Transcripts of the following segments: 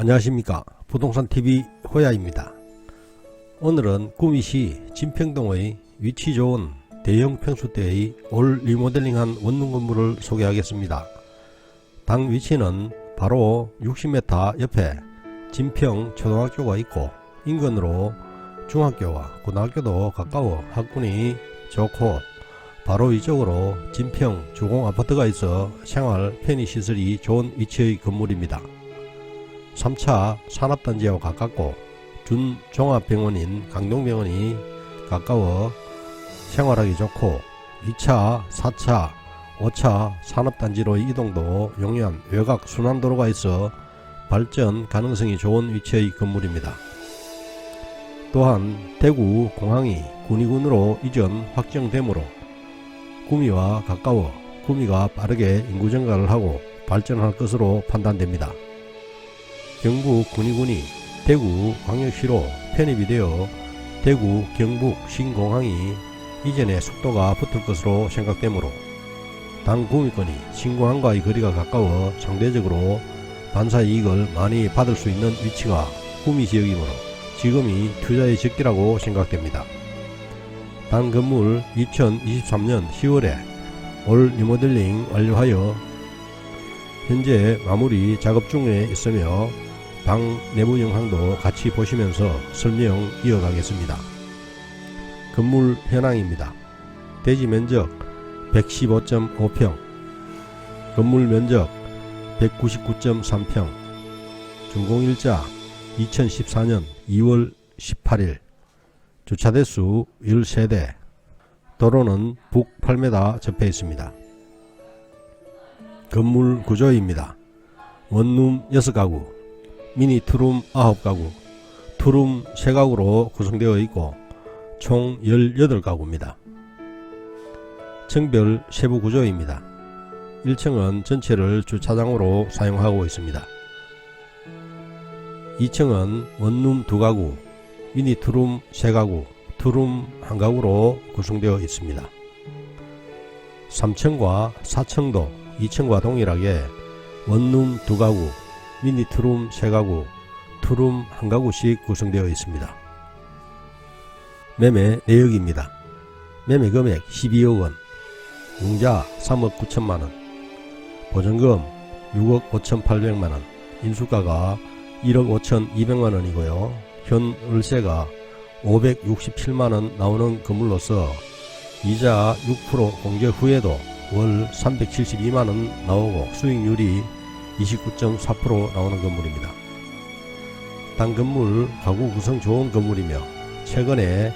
안녕하십니까. 부동산TV 호야입니다. 오늘은 구미시 진평동의 위치 좋은 대형 평수대의 올 리모델링한 원룸 건물을 소개하겠습니다. 당 위치는 바로 60m 옆에 진평 초등학교가 있고 인근으로 중학교와 고등학교도 가까워 학군이 좋고 바로 이쪽으로 진평 주공 아파트가 있어 생활 편의시설이 좋은 위치의 건물입니다. 3차 산업단지와 가깝고 준 종합병원인 강동병원이 가까워 생활하기 좋고 2차, 4차, 5차 산업단지로의 이동도 용이한 외곽 순환도로가 있어 발전 가능성이 좋은 위치의 건물입니다. 또한 대구 공항이 군위군으로 이전 확정되므로 구미와 가까워 구미가 빠르게 인구 증가를 하고 발전할 것으로 판단됩니다. 경북 군위군이 대구 광역시로 편입이 되어 대구 경북 신공항이 이전의 속도가 붙을 것으로 생각되므로 당 구미권이 신공항과의 거리가 가까워 상대적으로 반사 이익을 많이 받을 수 있는 위치가 구미 지역이므로 지금이 투자의 적기라고 생각됩니다. 당 건물 2023년 10월에 올 리모델링 완료하여 현재 마무리 작업 중에 있으며 방 내부 영상도 같이 보시면서 설명 이어가겠습니다. 건물 현황입니다. 대지 면적 115.5평, 건물 면적 199.3평, 준공일자 2014년 2월 18일, 주차 대수 13대, 도로는 북 8m 접해 있습니다. 건물 구조입니다. 원룸 6가구, 미니 투룸 9가구, 투룸 3가구로 구성되어 있고 총 18가구입니다. 층별 세부 구조입니다. 1층은 전체를 주차장으로 사용하고 있습니다. 2층은 원룸 2가구, 미니 투룸 3가구, 투룸 1가구로 구성되어 있습니다. 3층과 4층도 2층과 동일하게 원룸 2가구, 미니 투룸 3가구, 투룸 1가구씩 구성되어 있습니다. 매매 내역입니다. 매매 금액 12억 원, 융자 3억 9천만 원, 보증금 6억 5천 8백만 원, 인수가가 1억 5천 2백만 원이고요. 현 월세가 567만 원 나오는 건물로서 이자 6% 공제 후에도 월 372만 원 나오고 수익률이 29.4% 나오는 건물입니다. 단 건물 가구 구성 좋은 건물이며 최근에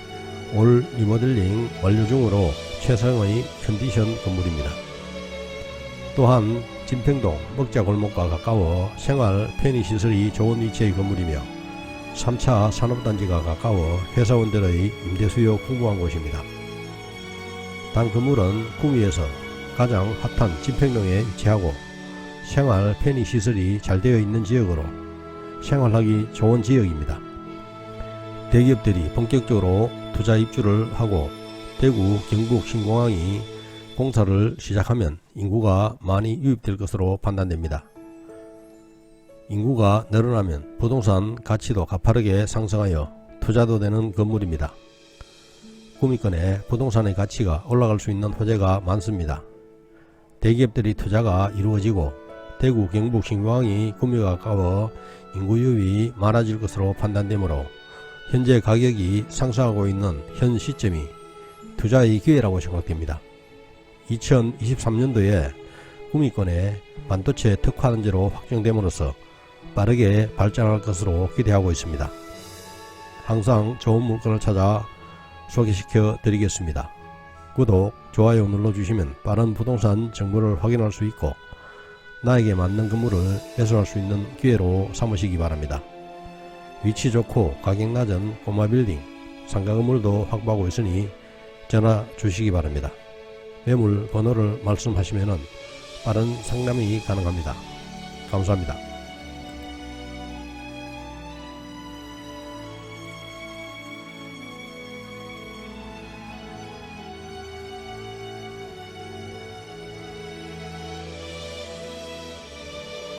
올 리모델링 완료 중으로 최상의 컨디션 건물입니다. 또한 진평동 먹자 골목과 가까워 생활 편의시설이 좋은 위치의 건물이며 3차 산업단지가 가까워 회사원들의 임대 수요 풍부한 곳입니다. 단 건물은 구미에서 가장 핫한 진평동에 위치하고 생활 편의 시설이 잘 되어 있는 지역으로 생활하기 좋은 지역입니다. 대기업들이 본격적으로 투자 입주를 하고 대구 경북 신공항이 공사를 시작하면 인구가 많이 유입될 것으로 판단됩니다. 인구가 늘어나면 부동산 가치도 가파르게 상승하여 투자도 되는 건물입니다. 구미권에 부동산의 가치가 올라갈 수 있는 호재가 많습니다. 대기업들이 투자가 이루어지고 대구 경북 신공항이 구미가 가까워 인구 유입이 많아질 것으로 판단되므로 현재 가격이 상승하고 있는 현 시점이 투자의 기회라고 생각됩니다. 2023년도에 구미권에 반도체 특화단지로 확정됨으로써 빠르게 발전할 것으로 기대하고 있습니다. 항상 좋은 물건을 찾아 소개시켜 드리겠습니다. 구독, 좋아요 눌러주시면 빠른 부동산 정보를 확인할 수 있고 나에게 맞는 건물을 매수할 수 있는 기회로 삼으시기 바랍니다. 위치 좋고 가격 낮은 꼬마 빌딩, 상가 건물도 확보하고 있으니 전화 주시기 바랍니다. 매물 번호를 말씀하시면 빠른 상담이 가능합니다. 감사합니다.